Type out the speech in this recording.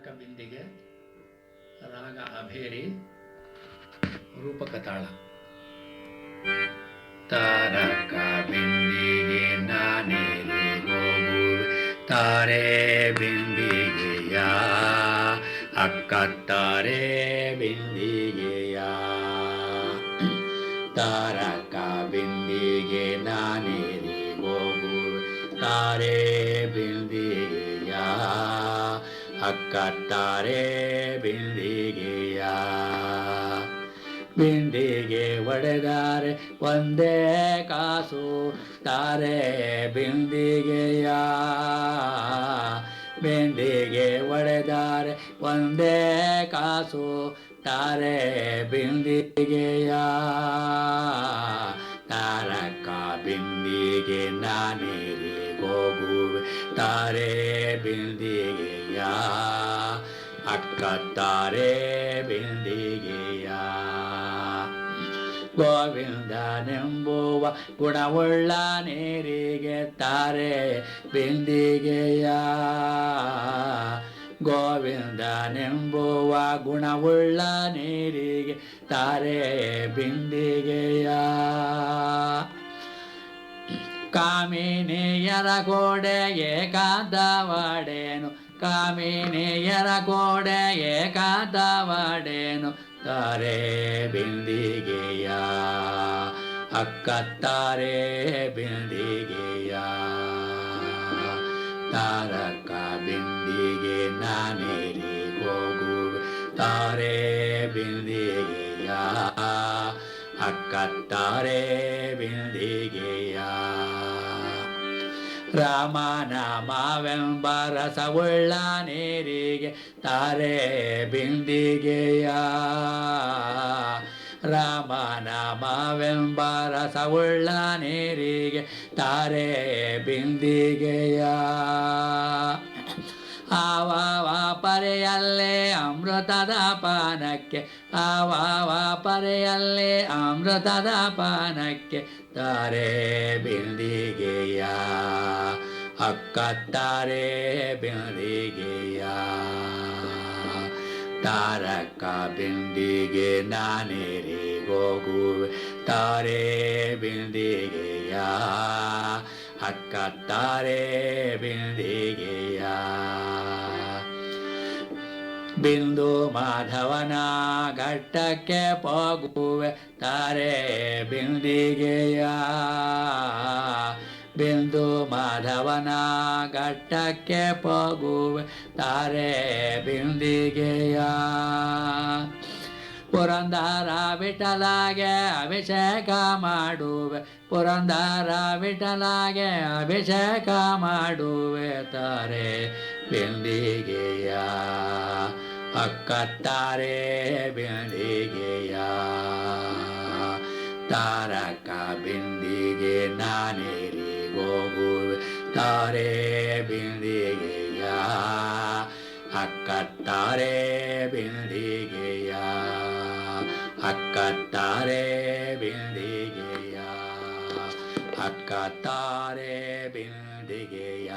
ತಾರಕ ಬಿಂದಿಗೆ ರಾಗ ಅಭೇರಿ ರೂಪಕ ತಾಳ ತಾರಕ ಬಿಂದಿಗೆ ನಾನೇ ತಾರೆ ಬಿಂದಿಗೆಯ, ಅಕ್ಕ ತಾರೆ ಬಿಂದಿಗೆಯ. ತಾರಕ ಬಿಂದಿಗೆ ನಾನೇ ತಾರೆ ಬಿಂದಿಗೆಯ ಅಕ್ಕ ತಾರೆ ಬಿಂದಿಗೆಯ. ಬಿಂದಿಗೆ ಒಡೆದಾರೆ ಒಂದೇ ಕಾಸು ತಾರೆ ಬಿಂದಿಗೆಯ. ಬಿಂದಿಗೆ ಒಡೆದಾರೆ ಒಂದೇ ಕಾಸು ತಾರೆ ಬಿಂದಿಗೆಯ. ತಾರಕ ಬಿಂದಿಗೆ ನಾನೇರಿ ಹೋಗುವೆ ತಾರೆ ಬಿಂದಿಗೆಯ ಅಕ್ಕ ತಾರೆ ಬಿಂದಿಗೆಯ ಗೋವಿಂದನೆಂಬುವ ಗುಣವುಳ್ಳ ನೀರಿಗೆ ತಾರೆ ಬಿಂದಿಗೆಯ ಗೋವಿಂದನೆಂಬುವ ಗುಣವುಳ್ಳ ನೀರಿಗೆ ತಾರೆ ಬಿಂದಿಗೆಯ ಕಾಮಿನಿಯರ ಗೋಡೆ ಏಕಾಂತವಾಡೇನು ಕಾಮಿನಿಯರ ಗೋಡೆ ಏಕಾಂತವಾಡೇನು ತಾರೆ ಬಿಂದಿಗೆಯ. ಅಕ್ಕತ್ತಾರೆ ತಾರೆ ಬಿಂದಿಗೆಯ. ತಾರಕ ಬಿಂದಿಗೆ ನಾನೇರಿ ಹೋಗುವೆ ತಾರೆ ಬಿಂದಿಗೆಯ. ಅಕ್ಕತ್ತಾರೆ ತಾರೆ ಬಿಂದಿಗೆಯ. ರಸವುಳ್ಳ ನೀರಿಗೆ ತಾರೆ ಬಿಂದಿಗೆಯ. ರಾಮನಾಮವೆಂಬ ರಸವುಳ್ಳ ನೀರಿಗೆ ತಾರೆ ಬಿಂದಿಗೆಯ. ಪರೆಯಲ್ಲೇ ಅಮೃತದ ಪಾನಕ್ಕೆ. ಆವಾವ ಪರೆಯಲ್ಲೇ ಅಮೃತದ ಪಾನಕ್ಕೆ. ತಾರೆ ಬಿಂದಿಗೆಯ, ಅಕ್ಕತ್ತಾರೆ ಬಿಂದಿಗೆಯ. ತಾರಕ ಬಿಂದಿಗೆ ನಾನೇರಿ ಹೋಗುವೆ. ತಾರೆ ಬಿಂದಿಗೆಯ, ಅಕ್ಕತ್ತಾರೆ ಬಿಂದಿಗೆಯ. ಬಿಂದು ಮಾಧವನ ಘಟ್ಟಕ್ಕೆ ಹೋಗುವೆ ತಾರೆ ಬಿಂದಿಗೆಯ. ಬಿಂದು ಮಾಧವನ ಘಟ್ಟಕ್ಕೆ ಹೋಗುವೆ ತಾರೆ ಬಿಂದಿಗೆಯ. ಪುರಂದರ ವಿಠಲಾಗೆ ಅಭಿಷೇಕ ಮಾಡುವೆ, ಪುರಂದರ ವಿಠಲಾಗೆ ಅಭಿಷೇಕ ಮಾಡುವೆ ತಾರೆ ಬಿಂದಿಗೆಯ. ಅಕ್ಕ ತಾರೆ ತಾರಕ ಬಿಂದಿಗೆ ನಾನೇರಿ ಹೋಗುವೆ. ತಾರೆ ಬಿಂದಿಗೆಯ ಅಕ್ಕತ್ತಾರೆ ಬಿಂದಿಗೆಯ ಅಕ್ಕತ್ತಾರೆ ಬಿಂದಿಗೆಯ ಅಕ್ಕತ್ತಾರೆ ಬಿಂದಿಗೆಯ